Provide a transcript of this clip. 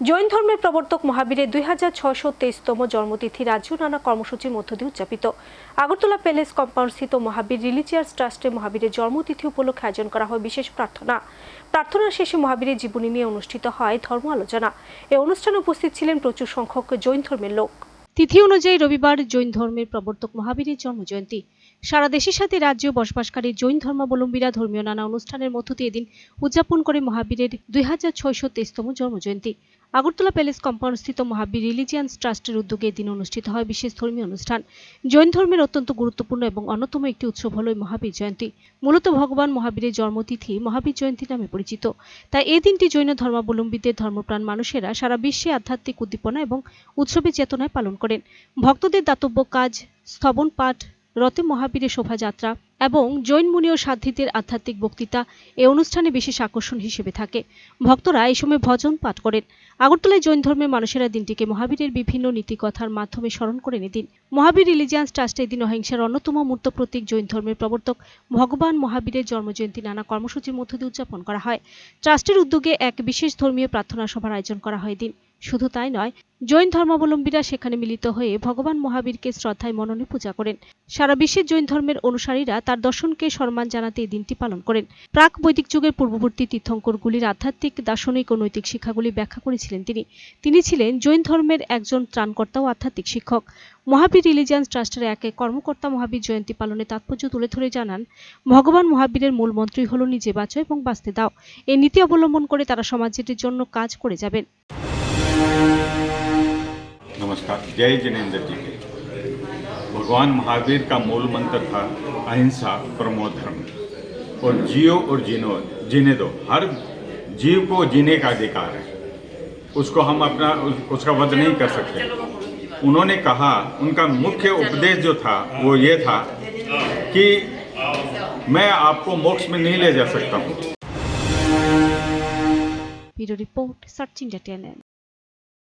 জৈন ধর্মের প্রবর্তক মহাবীরের দুই হাজার ছয়শো তেইশতম জন্মতিথি রাজ্য নানা কর্মসূচির মধ্য দিয়ে উদযাপিত। আগরতলা প্যালেস কম্পাউন্ড স্থিত মহাবীর রিলিজিয়াস ট্রাস্টে মহাবীরের জন্মতিথি উপলক্ষে আয়োজন করা হয় বিশেষ প্রার্থনা। প্রার্থনা শেষে মহাবীরের জীবনী নিয়ে অনুষ্ঠিত হয় ধর্ম আলোচনা। এই অনুষ্ঠানে উপস্থিত ছিলেন প্রচুর সংখ্যক জৈন ধর্মের লোক। তিথি অনুযায়ী রবিবার জৈন ধর্মের প্রবর্তক মহাবীরের জন্মজয়ন্তী। সারা দেশের সাথে রাজ্যে বসবাসকারী জৈন ধর্মাবলম্বীরা ধর্মীয় নানা অনুষ্ঠানের মধ্য দিয়ে এদিন উদযাপন করে মহাবীরের দুই হাজার ছয়শো তেইশতম জন্মজয়ন্তী। আগরতলা প্যালেস কম্পাউন্ড স্থিত মহাবীর রিলিজিয়ান্স ট্রাস্টের উদ্যোগে এদিন অনুষ্ঠিত হয় বিশেষ ধর্মীয় অনুষ্ঠান। জৈন ধর্মের অত্যন্ত গুরুত্বপূর্ণ এবং অন্যতম একটি উৎসব হল মহাবীর জয়ন্তী। মূলত ভগবান মহাবীরের জন্মতিথি মহাবীর জয়ন্তী নামে পরিচিত। তাই এই দিনটি জৈন ধর্মাবলম্বীদের ধর্মপ্রাণ মানুষেরা সারা বিশ্বে আধ্যাত্মিক উদ্দীপনা এবং উৎসবের চেতনায় পালন করেন। ভক্তদের দাতব্য কাজ স্থবন পাঠ রথে মহাবীরের শোভাযাত্রা এবং জৈন মুনি ও সাধ্বীদের আধ্যাত্মিক বক্তৃতা এই অনুষ্ঠানে বিশেষ আকর্ষণ হিসেবে থাকে। ভক্তরা এই সময় ভজন পাঠ করেন। আগরতলায় জৈন ধর্মের মানুষেরা দিনটিকে মহাবীরের বিভিন্ন নীতিকথার মাধ্যমে স্মরণ করে নিদিন মহাবীর রিলিজিয়ান্স ট্রাস্টে এদিন অহিংসার অন্যতম মূর্ত প্রতীক জৈন ধর্মের প্রবর্তক ভগবান মহাবীরের জন্মজয়ন্তী নানা কর্মসূচির মধ্য দিয়ে উদযাপন করা হয়। ট্রাস্টের উদ্যোগে এক বিশেষ ধর্মীয় প্রার্থনা সভার আয়োজন করা হয় দিন শুধু তাই নয়, জৈন ধর্মাবলম্বীরা সেখানে মিলিত হয়ে ভগবান মহাবীরকে শ্রদ্ধায় মননে পূজা করেন। সারা বিশ্বের জৈন ধর্মের অনুসারীরা তার দর্শনকে সম্মান জানাতে এই দিনটি পালন করেন। প্রাক বৈদিক যুগের পূর্ববর্তী তীর্থঙ্করগুলির আধ্যাত্মিক, দার্শনিক ও নৈতিক শিক্ষাগুলি ব্যাখ্যা করেছিলেন তিনি। তিনি ছিলেন জৈন ধর্মের একজন ত্রাণকর্তা ও আধ্যাত্মিক শিক্ষক। মহাবীর রিলিজিয়ান্স ট্রাস্টের এক কর্মকর্তা মহাবীর জয়ন্তী পালনের তাৎপর্য তুলে ধরে জানান, ভগবান মহাবীরের মূল মন্ত্রই হল নিজে বাঁচো এবং বাঁচতে দাও। এই নীতি অবলম্বন করে তারা সমাজের জন্য কাজ করে যাবেন। था जय जिनेन्द्र जी के। भगवान महावीर का मूल मंत्र था, अहिंसा परमो धर्म। और जियो और जिनो, जीने दो। हर जीव को जीने का अधिकार है। उसको हम अपना, उसका वध नहीं कर सकते। उन्होंने कहा, उनका मुख्य उपदेश जो था, वो ये था कि मैं आपको मोक्ष में नहीं ले जा सकता हूँ। Report searching